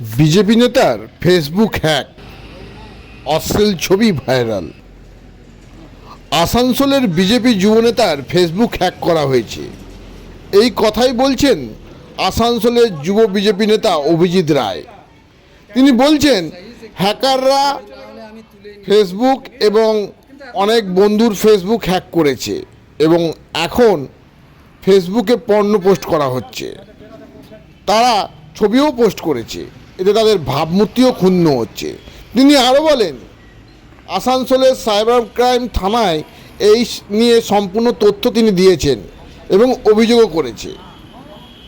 BJP নেতার Facebook hack অশ্লীল ছবি ভাইরাল আসানসোলের বিজেপি যুবনেতার ফেসবুক হ্যাক করা হয়েছে। এই কথাই বলছেন আসানসোলের যুব বিজেপি নেতা অভিজিৎ রায়। তিনি বলছেন হ্যাকাররা ফেসবুক এবং অনেক বন্ধুর ফেসবুক হ্যাক করেছে এবং এখন ফেসবুকে পণ্য পোস্ট করা হচ্ছে। তারা ছবিও পোস্ট করেছে। এতে তাদের ভাবমূর্তিও ক্ষুণ্ণ হচ্ছে। তিনি আরও বলেন, আসানসোলের সাইবার ক্রাইম থানায় এই নিয়ে সম্পূর্ণ তথ্য তিনি দিয়েছেন এবং অভিযোগও করেছে।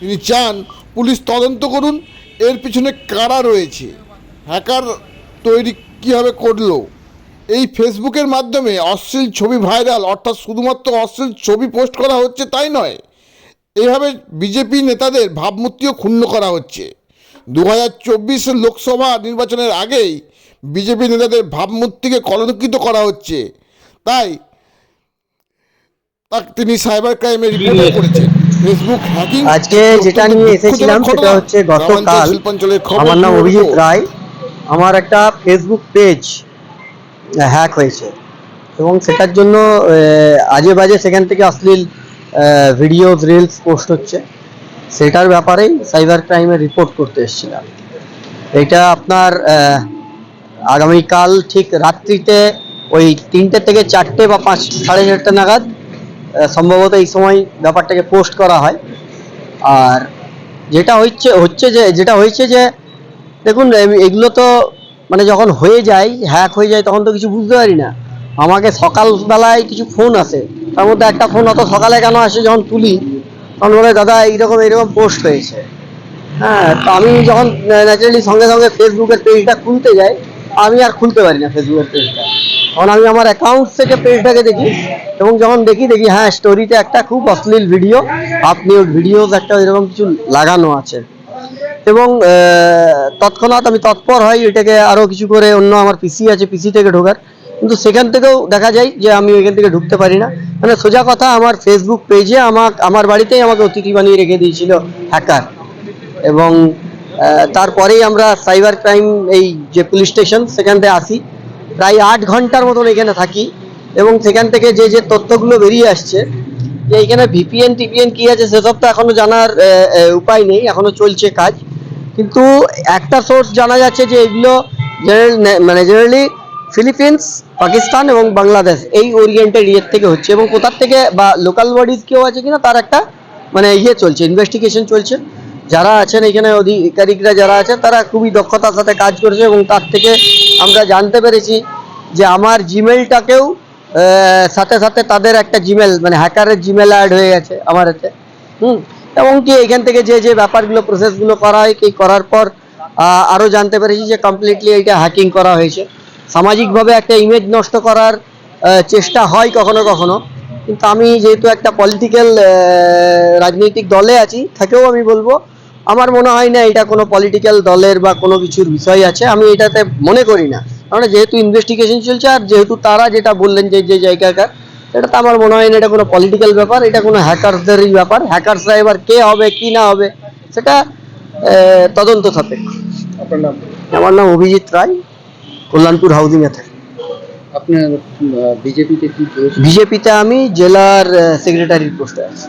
তিনি চান পুলিশ তদন্ত করুন, এর পিছনে কারা রয়েছে, হ্যাকার তৈরি কীভাবে করল। এই ফেসবুকের মাধ্যমে অশ্লীল ছবি ভাইরাল, অর্থাৎ শুধুমাত্র অশ্লীল ছবি পোস্ট করা হচ্ছে তাই নয়, এভাবে বিজেপি নেতাদের ভাবমূর্তিও ক্ষুণ্ণ করা হচ্ছে। দু হাজার চব্বিশ লোকসভা নির্বাচনের আগেই বিজেপি নেতাদের ভাবমূর্তিকে কলঙ্কিত করা হচ্ছে। তাই তিনি সাইবার ক্রাইমে রিপোর্ট করেছেন। ফেসবুক হ্যাকিং আজকে যেটা নিয়ে এসেছিলাম সেটা হচ্ছে গতকাল আমার নাম অভিজিৎ রায়। আমার একটা ফেসবুক পেজ হ্যাক হয়েছে। এবং সেটার জন্য আহ, আজে বাজে সেখান থেকে অশ্লীল ভিডিও রিলস পোস্ট হচ্ছে। সেটার ব্যাপারেই সাইবার ক্রাইমে রিপোর্ট করতে এসেছিলাম। এটা আপনার আগামীকাল ঠিক রাত্রিতে ওই তিনটে থেকে চারটে বা পাঁচ, সাড়ে চারটে নাগাদ সম্ভবত এই সময় ব্যাপারটাকে পোস্ট করা হয়। আর যেটা হচ্ছে হচ্ছে যে, যেটা হয়েছে যে, দেখুন এগুলো তো মানে যখন হয়ে যায় হ্যাক হয়ে যায়, তখন তো কিছু বুঝতে পারি না। আমাকে সকালবেলায় কিছু ফোন আসে, তার মধ্যে একটা ফোন অত সকালে কেন আসে যখন তুলি তখন বলে, দাদা, এইরকম এইরকম পোস্ট হয়েছে। হ্যাঁ আমি যখন ন্যাচারালি সঙ্গে সঙ্গে ফেসবুকের পেজটা খুলতে যাই, আমি আর খুলতে পারি না ফেসবুকের পেজটা তখন আমি আমার অ্যাকাউন্ট থেকে পেজটাকে দেখি এবং যখন দেখি দেখি হ্যাঁ স্টোরিতে একটা খুব অশ্লীল ভিডিও আপনি ভিডিওস একটা এরকম কিছু লাগানো আছে। এবং তৎক্ষণাৎ আমি তৎপর হই, এটাকে আরও কিছু করে অন্য আমার পিসি আছে পিসি থেকে ঢোকার। কিন্তু সেখান থেকেও দেখা যায় যে আমি ওইখান থেকে ঢুকতে পারি না। মানে সোজা কথা, আমার ফেসবুক পেজে আমার আমার বাড়িতেই আমাকে অতিথি বানিয়ে রেখে দিয়েছিল হ্যাকার এবং তারপরেই আমরা সাইবার ক্রাইম এই যে পুলিশ স্টেশন সেখান থেকে আসি। প্রায় আট ঘণ্টার মতন এখানে থাকি এবং সেখান থেকে যে যে তথ্যগুলো বেরিয়ে আসছে, যে এখানে ভিপিএন টিপিএন কি আছে সেসব তো এখনও জানার উপায় নেই এখনও চলছে কাজ। কিন্তু একটা সোর্স জানা যাচ্ছে যে এগুলো জেনারেল মানে জেনারেলি ফিলিপিন্স, পাকিস্তান এবং বাংলাদেশ এই ওরিয়েন্টেড ইয়ের থেকে হচ্ছে এবং কোথার থেকে বা লোকাল বডিজ কেউ আছে কিনা তার একটা মানে ইয়ে চলছে ইনভেস্টিগেশন চলছে। যারা আছেন এখানে অধিকারিকরা যারা আছে তারা খুবই দক্ষতার সাথে কাজ করেছে এবং তার থেকে আমরা জানতে পেরেছি যে আমার জিমেলটাকেও সাথে সাথে তাদের একটা জিমেল মানে হ্যাকারের জিমেল অ্যাড হয়ে গেছে আমার এতে হুম, এবং কি এখান থেকে যে যে ব্যাপারগুলো প্রসেসগুলো করা হয়, কি করার পর আরও জানতে পেরেছি যে কমপ্লিটলি এটা হ্যাকিং করা হয়েছে। সামাজিকভাবে একটা ইমেজ নষ্ট করার চেষ্টা হয় কখনো কখনো। কিন্তু আমি যেহেতু একটা পলিটিক্যাল রাজনৈতিক দলে আছি থেকেও আমি বলব আমার মনে হয় না এটা কোনো পলিটিক্যাল দলের বা কোনো কিছুর বিষয় আছে আমি এটাতে মনে করি না। কারণ যেহেতু ইনভেস্টিগেশন চলছে আর যেহেতু তারা যেটা বললেন যে যে জায়গাকার এটা তো আমার মনে হয় না এটা কোনো পলিটিক্যাল ব্যাপার এটা কোনো হ্যাকারসদেরই ব্যাপার। হ্যাকারসরা এবার কে হবে কি না হবে সেটা তদন্ত সাপেক্ষ। আমার নাম অভিজিৎ রায়। কল্যাণপুর হাউজিং এ থাকি। আপনার বিজেপিতে কি বিজেপিতে আমি জেলার সেক্রেটারির পোস্টে আছি।